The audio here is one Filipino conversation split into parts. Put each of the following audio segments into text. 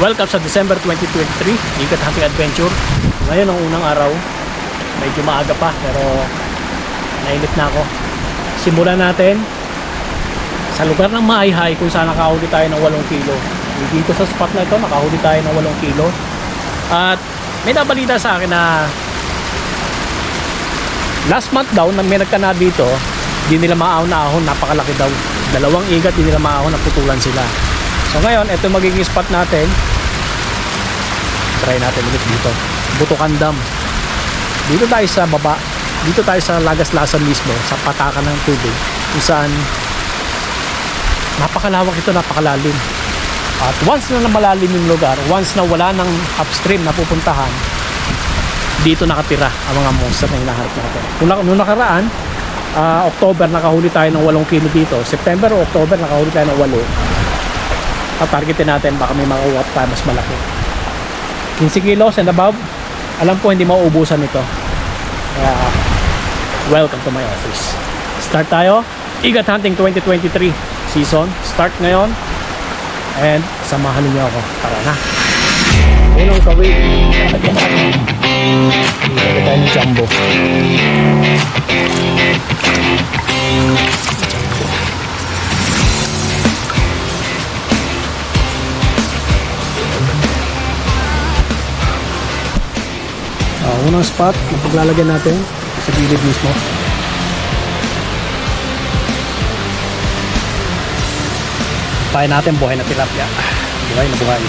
Welcome sa December 2023, Ikat Hunting Adventure. Ngayon ang unang araw, medyo maaga pa pero nainip na ako. Simulan natin sa lugar ng Maayhay kung saan nakahuli tayo ng 8 kilo. Dito sa spot na ito, nakahuli tayo ng 8 kilo. At may nabalita sa akin na last month daw na may nagkana dito, di nila maahon na ahon, napakalaki daw. Dalawang igat, di nila maahon, naputulan sila. So ngayon, ito magiging spot natin. Try natin ulit dito. Butukan Dam. Dito tayo sa baba. Dito tayo sa Lagas-Lasan mismo, sa patakan ng tubig. Kung saan napakalawak ito, napakalalim. At once na malalim yung lugar, once na wala ng upstream na pupuntahan, dito nakatira ang mga monster na hinahanap natin. Nung, nung nakaraan, ah, October nakahuli tayo ng 8 kilo dito. September o October nakahuli tayo ng 8. At targetin natin baka may makuha tayo mas malaki. 15 kilos and above, alam ko hindi mauubusan ito. Kaya, welcome to my office. Start tayo. Igat Hunting 2023 season. Start ngayon. And samahan niyo ako. Tara na. Yun ang kawin. Dito tayo ng jumbo. Uh, unang spot na paglalagyan natin sa gilid mismo. Pahay natin buhay na tilapia. Buhay na buhay.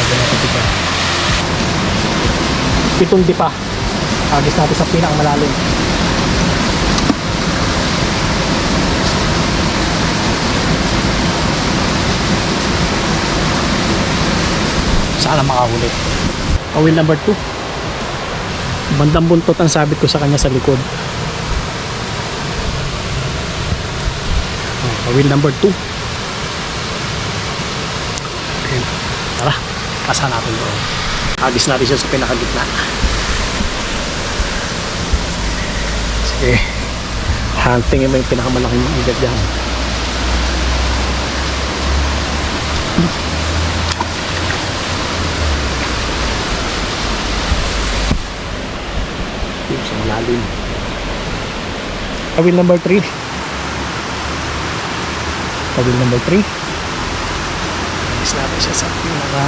Lagyan natin dito. Pitong dipa. Agis natin sa pinakamalalim. Sana makahuli. Kawil number 2. Bandang buntot ang sabit ko sa kanya sa likod. Oh, kawil number 2. Okay. Tara, pasa natin doon. Agis natin siya sa pinakagitna. Sige. Hunting mo yung pinakamalaking igat dyan. Malalim. Kawil number 3. Kawil number 3. Alis natin siya sa pinaka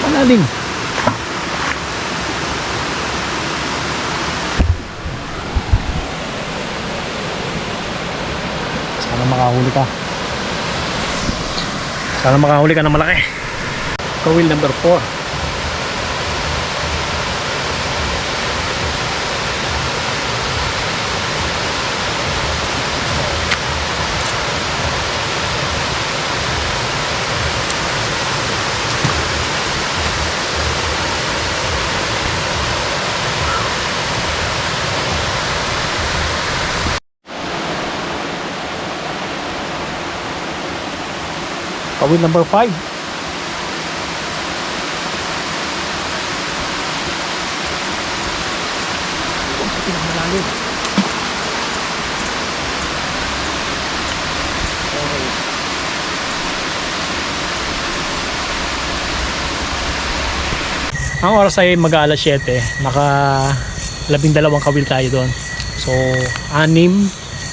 malalim. Sana makahuli ka. Sana makahuli ka ng malaki. Kawil number 4. Kawil number 5. Pinakamalalim. Okay. Ang oras ay mag-aalas 7. Naka labing dalawang kawil tayo doon. So, anim.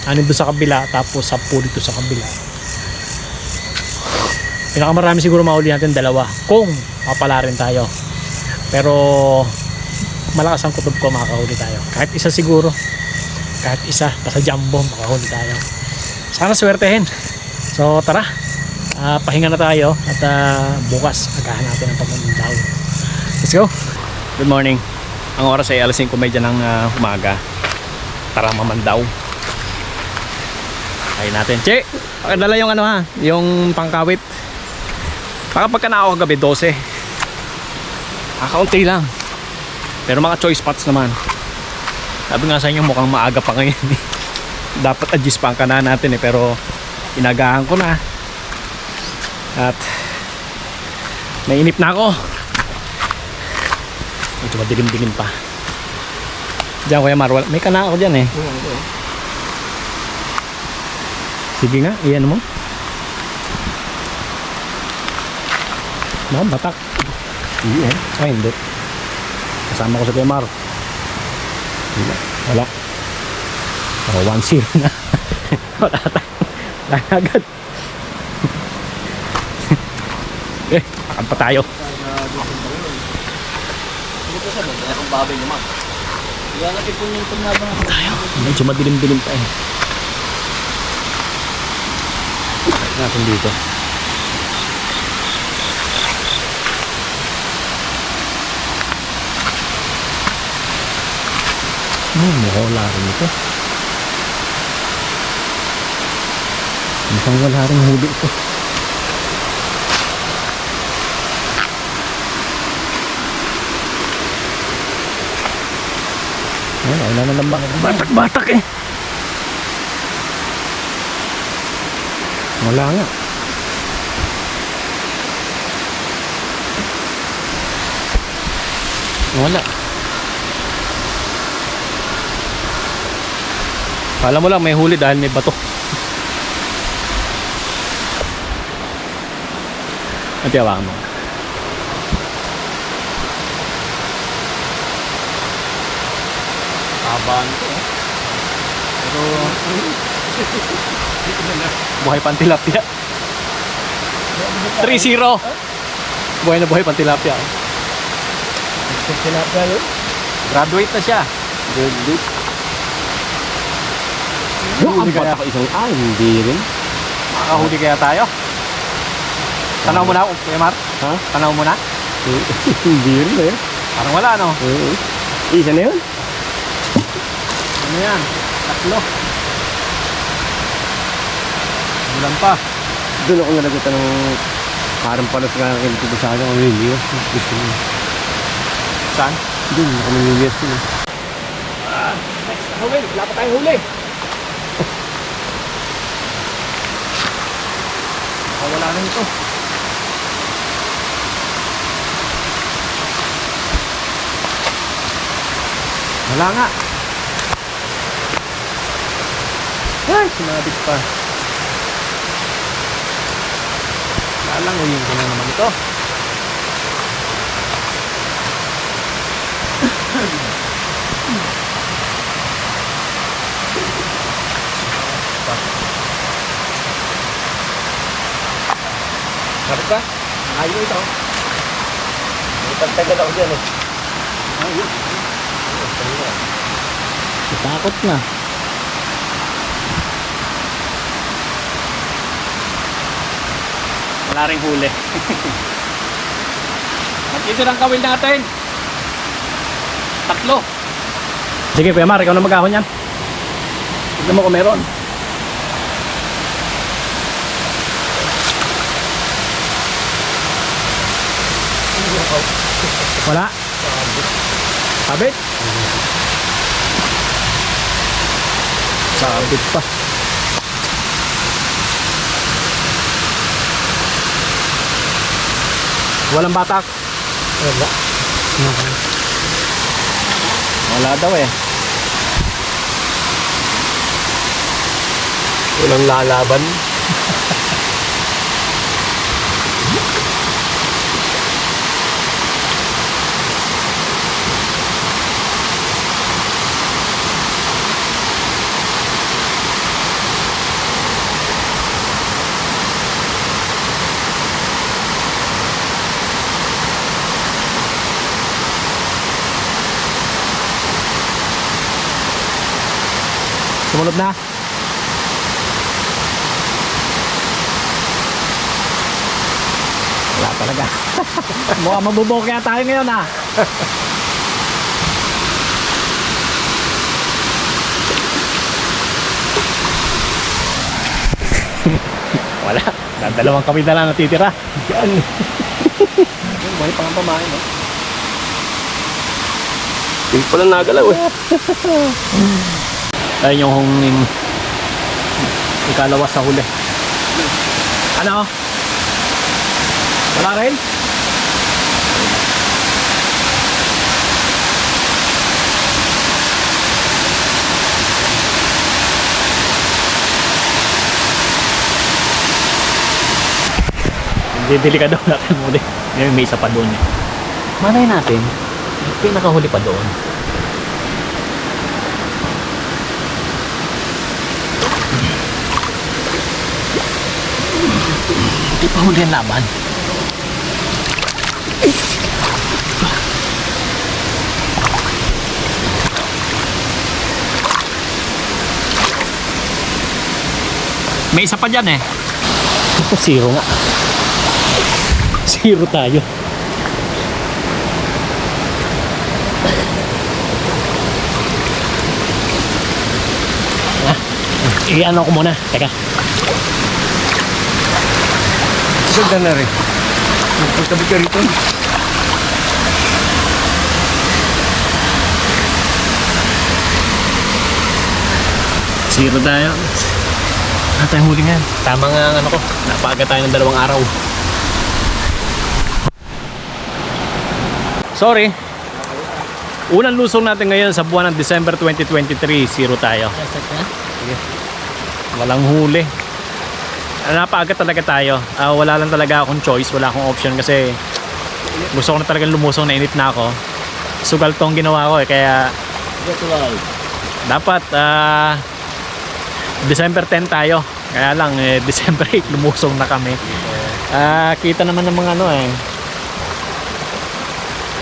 Anim doon sa kabila. Tapos 10 dito sa kabila. Pinakamarami siguro mahuli natin dalawa kung mapala rin tayo. Pero malakas ang kutob ko makakahuli tayo. Kahit isa siguro. Kahit isa, basta jumbo makahuli tayo. Sana swertehin. So tara, Ah, pahinga na tayo at ah, bukas agahan natin ang pagmamandaw. Let's go! Good morning. Ang oras ay alas 5.30 ng ah, umaga. Tara mamandaw. Ayun natin. Che, pakidala yung ano ha, yung pangkawit. Baka pagka na ako gabi, 12. Kakaunti lang. Pero mga choice spots naman. Sabi nga sa inyo, mukhang maaga pa ngayon. eh. Dapat adjust pa ang kana natin eh. Pero inagahan ko na. At nainip na ako. Medyo madilim-dilim pa. Diyan Kuya Mar, wala- may kana ako dyan eh. Sige nga, iyan mo. Mga batak. Hindi eh. Ay, hindi. Kasama ko sa Mar. Wala. Wala. Oh, 1-0 na. Wala tayo. Wala agad. eh, akad pa tayo. Kung baboy naman. Kaya natipon yung tumabang. Tayo. Medyo madilim-dilim pa eh. Natin dito? Hmm, mukhang wala rin ito. Mukhang wala rin huli ito. Ayun, wala na lang ba- batak-batak eh. Wala nga. Wala. Kala mo lang may huli dahil may bato. At yawa mo. Tabaan ko. Pero, Buhay pang tilapia. 3-0. Buhay na buhay pang tilapia. tilapia. Graduate na siya. Good ang kaya ako isang, ah, hindi rin. Makakahuli kaya tayo? Tanaw mo na, Kuya Mar? Ha? Tanaw mo na? hindi rin eh. Parang wala, no? Oo. Isa na yun? Ano yan? Tatlo. Ulan pa. Doon ako nalagutan ng parang palas nga kinito sa akin. Ang New Gusto mo. Saan? Doon ako ng New Year's yun. Next huli. Wala pa tayong huli. Baka wala na ito. Wala nga. Ay, sinabit pa. Lalanguyin ko na naman ito. Sarap ka? Ayaw ito. May pagtagal ako dyan eh. Takot na. Wala rin huli. At ito lang kawil natin. Tatlo. Sige, Kuya Mar, ikaw na mag-ahon yan. Tignan mo kung meron. Wala? Sabit? Sabit pa. Walang batak? Wala. Wala daw eh. Walang lalaban. Sumunod na. Wala talaga. Mukhang mabubuo kaya tayo ngayon ah. Wala. Dalawang kami na lang natitira. Yan. Buhay pa ang pamain no? Hindi pa lang nagalaw eh. Ayun yung hunging ikalawas sa huli. Ano? Wala rin? Hindi delikado natin muli. May, isa pa doon eh. Malay natin, pinakahuli pa doon. Hindi pa huli ang laban. May isa pa dyan eh. Ito, zero nga. Zero tayo. Ah, i-ano ko muna. Teka. Ganda na rin. Magpagkabit ka rito. Zero tayo. Ano tayong huli nga? Tama nga ang ano ko. Napaga tayo ng dalawang araw. Sorry. Unang lusong natin ngayon sa buwan ng December 2023. Zero tayo. Walang huli. Ah, Napaaga talaga tayo. Ah, wala lang talaga akong choice. Wala akong option kasi gusto ko na talagang lumusong. Nainit na ako. Sugal tong ginawa ko eh. Kaya dapat ah December 10 tayo. Kaya lang eh, December 8 lumusong na kami. Ah, kita naman ng mga ano eh.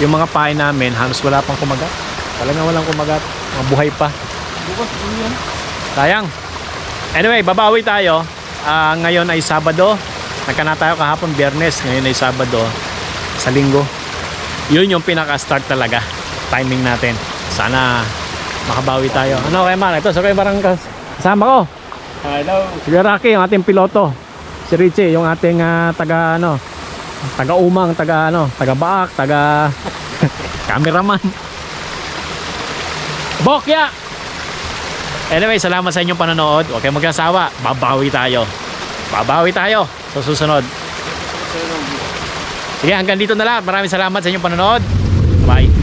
Yung mga pain namin, halos wala pang kumagat. Talagang walang kumagat. Mga buhay pa. Sayang. Anyway, babawi tayo. Ah, ngayon ay Sabado. Nagkana tayo kahapon Biyernes. Ngayon ay Sabado. Sa linggo. Yun yung pinaka-start talaga. Timing natin. Sana makabawi tayo. Ano kay Man? Ito sa kay barang kas- kasama ko. Hello. Si Rocky, yung ating piloto. Si Richie, yung ating ah, taga ano, taga umang, taga ano, taga baak, taga cameraman. Bokya! Anyway, salamat sa inyong panonood. Huwag kayong magkasawa. Babawi tayo. Babawi tayo sa susunod. Sige, hanggang dito na lang. Maraming salamat sa inyong panonood. Bye.